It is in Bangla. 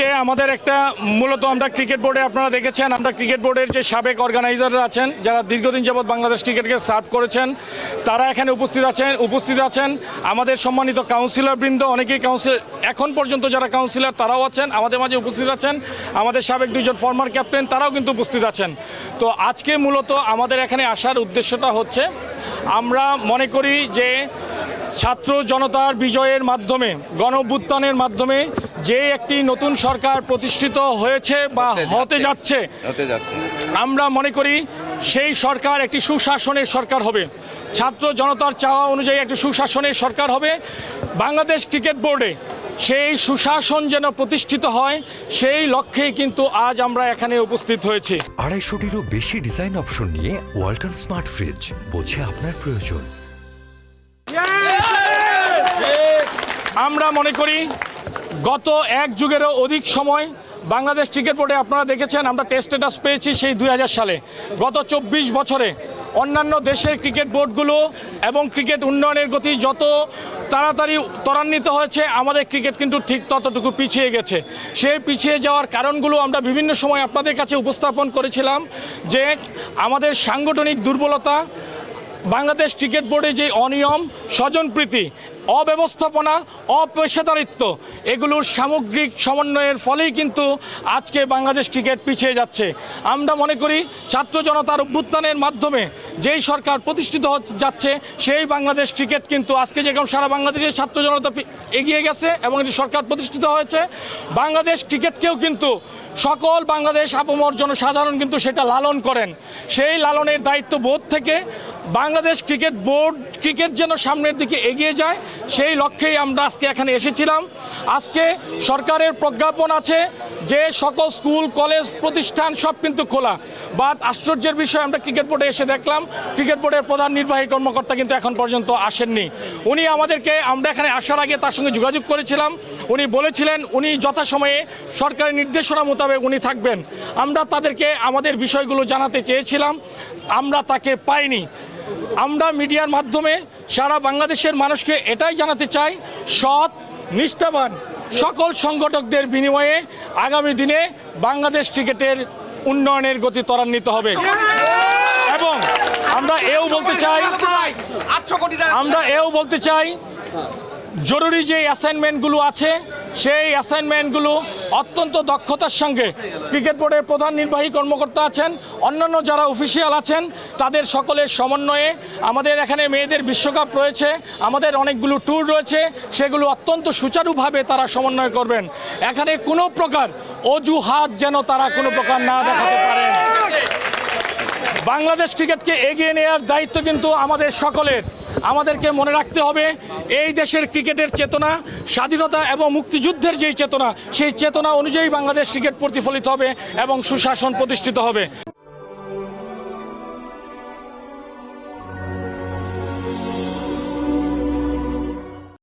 আজকে আমাদের একটা, মূলত আমরা ক্রিকেট বোর্ডে আপনারা দেখেছেন, আমরা ক্রিকেট বোর্ডের যে সাবেক অর্গানাইজাররা আছেন, যারা দীর্ঘদিন যাবৎ বাংলাদেশ ক্রিকেটকে সার্ভ করেছেন, তারা এখানে উপস্থিত আছেন উপস্থিত আছেন। আমাদের সম্মানিত কাউন্সিলর বৃন্দ, অনেকেই কাউন্সিল এখন পর্যন্ত যারা কাউন্সিলর তারাও আছেন, আমাদের মাঝে উপস্থিত আছেন। আমাদের সাবেক দুজন ফর্মার ক্যাপ্টেন তারাও কিন্তু উপস্থিত আছেন। তো আজকে মূলত আমাদের এখানে আসার উদ্দেশ্যটা হচ্ছে, আমরা মনে করি যে ছাত্র জনতার বিজয়ের মাধ্যমে গণ মাধ্যমে যে একটি নতুন সরকার প্রতিষ্ঠিত হয়েছে বা হতে যাচ্ছে আমরা মনে করি সেই সরকার একটি সুশাসনের সরকার হবে। ছাত্র জনতার চাওয়া অনুযায়ী একটি সুশাসনের সরকার হবে। বাংলাদেশ ক্রিকেট বোর্ডে সেই সুশাসন যেন প্রতিষ্ঠিত হয় সেই লক্ষ্যেই কিন্তু আজ আমরা এখানে উপস্থিত হয়েছি। আড়াইশোটিরও বেশি ডিজাইন অপশন নিয়ে ওয়ালটন স্মার্ট ফ্রিজ বোঝে আপনার প্রয়োজন। আমরা মনে করি গত এক যুগেরও অধিক সময় বাংলাদেশ ক্রিকেট বোর্ডে আপনারা দেখেছেন, আমরা টেস্ট স্ট্যাটাস পেয়েছি সেই দুই হাজার সালে। গত চব্বিশ বছরে অন্যান্য দেশের ক্রিকেট বোর্ডগুলো এবং ক্রিকেট উন্নয়নের গতি যত তাড়াতাড়ি ত্বরান্বিত হয়েছে, আমাদের ক্রিকেট কিন্তু ঠিক ততটুকু পিছিয়ে গেছে। সেই পিছিয়ে যাওয়ার কারণগুলো আমরা বিভিন্ন সময় আপনাদের কাছে উপস্থাপন করেছিলাম যে আমাদের সাংগঠনিক দুর্বলতা বাংলাদেশ ক্রিকেট বোর্ডে যে অনিয়ম স্বজনপ্রীতি অব্যবস্থাপনা, অপেশাদারিত্ব, এগুলোর সামগ্রিক সমন্বয়ের ফলেই কিন্তু আজকে বাংলাদেশ ক্রিকেট পিছিয়ে যাচ্ছে। আমরা মনে করি ছাত্র জনতার অভ্যুত্থানের মাধ্যমে যেই সরকার প্রতিষ্ঠিত যাচ্ছে, সেই বাংলাদেশ ক্রিকেট কিন্তু আজকে যেরকম সারা বাংলাদেশের ছাত্র জনতা এগিয়ে গেছে এবং এটি সরকার প্রতিষ্ঠিত হয়েছে, বাংলাদেশ ক্রিকেটকেও কিন্তু সকল বাংলাদেশ আপমর জনসাধারণ কিন্তু সেটা লালন করেন। সেই লালনের দায়িত্ব বোধ থেকে বাংলাদেশ ক্রিকেট বোর্ড ক্রিকেট যেন সামনের দিকে এগিয়ে যায়, সেই লক্ষ্যেই আমরা আজকে এখানে এসেছিলাম। আজকে সরকারের প্রজ্ঞাপন আছে যে সকল স্কুল, কলেজ প্রতিষ্ঠান সব কিন্তু খোলা। বাট আশ্চর্যের বিষয়, আমরা ক্রিকেট বোর্ডে এসে দেখলাম ক্রিকেট বোর্ডের প্রধান নির্বাহী কর্মকর্তা কিন্তু এখন পর্যন্ত আসেননি। উনি আমাদেরকে, আমরা এখানে আসার আগে তার সঙ্গে যোগাযোগ করেছিলাম। উনি বলেছিলেন উনি যথাসময়ে সরকারি নির্দেশনা মোতাবেক উনি থাকবেন। আমরা তাদেরকে আমাদের বিষয়গুলো জানাতে চেয়েছিলাম, আমরা তাকে পাইনি। আমরা মিডিয়ার মাধ্যমে সারা বাংলাদেশের মানুষকে এটাই জানাতে চাই, সৎ, নিষ্ঠাবান সকল সংগঠকদের বিনিময়ে আগামী দিনে বাংলাদেশ ক্রিকেটের উন্নয়নের গতি ত্বরান্বিত হবে। এবং আমরা এও বলতে চাই, আমরা এও বলতে চাই, জরুরি যে অ্যাসাইনমেন্টগুলো আছে, সেই অ্যাসাইনমেন্টগুলো অত্যন্ত দক্ষতার সঙ্গে ক্রিকেট বোর্ডের প্রধান নির্বাহী কর্মকর্তা আছেন, অন্যান্য যারা অফিসিয়াল আছেন, তাদের সকলের সমন্বয়ে আমাদের এখানে মেয়েদের বিশ্বকাপ রয়েছে, আমাদের অনেকগুলো ট্যুর রয়েছে, সেগুলো অত্যন্ত সুচারুভাবে তারা সমন্বয় করবেন। এখানে কোনো প্রকার অজুহাত যেন তারা কোনো প্রকার না দেখাতে পারেন। বাংলাদেশ ক্রিকেটকে এগিয়ে নেওয়ার দায়িত্ব কিন্তু আমাদের সকলের। আমাদেরকে মনে রাখতে হবে, এই দেশের ক্রিকেটের চেতনা, স্বাধীনতা এবং মুক্তিযুদ্ধের যেই চেতনা, সেই চেতনা অনুযায়ী বাংলাদেশ ক্রিকেট প্রতিফলিত হবে এবং সুশাসন প্রতিষ্ঠিত হবে।